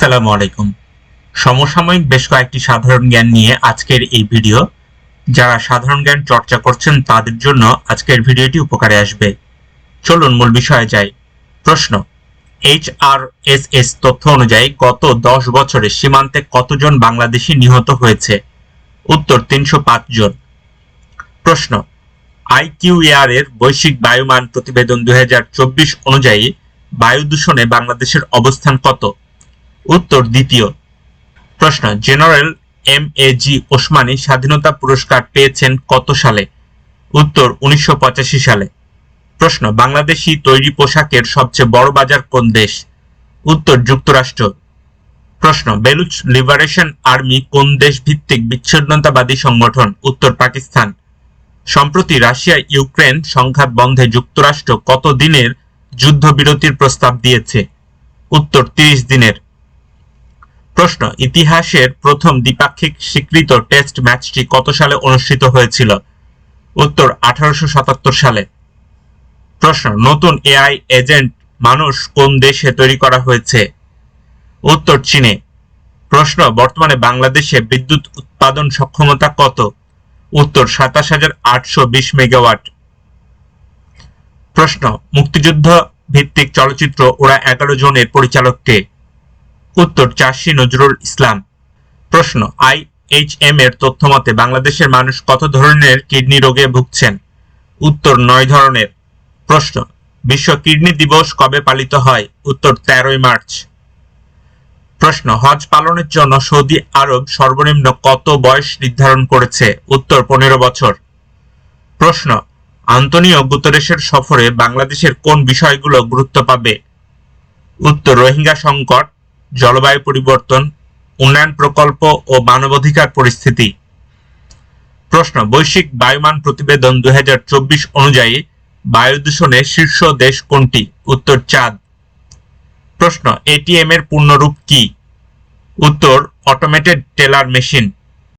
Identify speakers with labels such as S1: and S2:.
S1: আসসালামু আলাইকুম। সমসাময়িক বেশ কয়েকটি সাধারণ জ্ঞান নিয়ে আজকের এই ভিডিও। যারা সাধারণ জ্ঞান চর্চা করছেন, তাদের জন্য আজকের ভিডিওটি উপকারে আসবে। চলুন মূল বিষয়ে যাই। প্রশ্ন, এইচ আর এস এস তথ্য অনুযায়ী গত দশ বছরে সীমান্তে কতজন বাংলাদেশি নিহত হয়েছে? উত্তর, তিনশো পাঁচ জন। প্রশ্ন আইকিউএআর এর বৈশ্বিক বায়ুমান প্রতিবেদন দুই হাজার চব্বিশ অনুযায়ী বায়ু দূষণে বাংলাদেশের অবস্থান কত? উত্তর দ্বিতীয়। প্রশ্ন, general M A G Osmani স্বাধীনতা পুরস্কার পেয়েছেন কত সালে? উত্তর, উনিশশো পঁচাশি সালে। প্রশ্ন, বাংলাদেশি তৈরি পোশাকের সবচেয়ে বড় বাজার কোন দেশ? উত্তর, যুক্তরাষ্ট্র। প্রশ্ন, বেলুচ লিবারেশন আর্মি কোন দেশ ভিত্তিক বিচ্ছিন্নতাবাদী সংগঠন? উত্তর, পাকিস্তান। সম্প্রতি রাশিয়া, ইউক্রেন সংঘাত বন্ধে যুক্তরাষ্ট্র কত দিনের যুদ্ধবিরতির প্রস্তাব দিয়েছে? উত্তর, তিরিশ দিনের। প্রশ্ন, ইতিহাসের প্রথম দ্বিপাক্ষিক স্বীকৃত টেস্ট ম্যাচটি কত সালে অনুষ্ঠিত হয়েছিল? উত্তর, আঠারোশো সাতাত্তর সালে। প্রশ্ন, নতুন এআই এজেন্ট মানুষ কোন দেশে তৈরি করা হয়েছে? উত্তর, চীনে। প্রশ্ন, বর্তমানে বাংলাদেশে বিদ্যুৎ উৎপাদন সক্ষমতা কত? উত্তর, সাতাশ হাজার আটশো বিশ মেগাওয়াট। প্রশ্ন, মুক্তিযুদ্ধ ভিত্তিক চলচ্চিত্র ওরা এগারো জনের পরিচালক কে? উত্তর চাষী নজরুল ইসলাম। প্রশ্ন, আই এইচ এম এর তথ্য মতে বাংলাদেশের মানুষ কত ধরনের কিডনি রোগে ভুগছেন? উত্তর, নয় ধরনের। প্রশ্ন, বিশ্ব কিডনি দিবস কবে পালিত হয়? উত্তর, তেরোই মার্চ। প্রশ্ন, হজ পালনের জন্য সৌদি আরব সর্বনিম্ন কত বয়স নির্ধারণ করেছে? উত্তর, পনেরো বছর। প্রশ্ন, আন্তনিও গুতরেশের সফরে বাংলাদেশের কোন বিষয়গুলো গুরুত্ব পাবে? উত্তর, রোহিঙ্গা সংকট জলবায়ু পরিবর্তন, উন্নয়ন প্রকল্প ও মানবাধিকার পরিস্থিতি। প্রশ্ন, বৈশ্বিক বায়ুমান প্রতিবেদন দুই হাজার চব্বিশ অনুযায়ী বায়ু দূষণে শীর্ষ দেশ কোনটি? উত্তর, চাঁদ। প্রশ্ন এটিএম এর পূর্ণরূপ কি? উত্তর অটোমেটেড টেলার মেশিন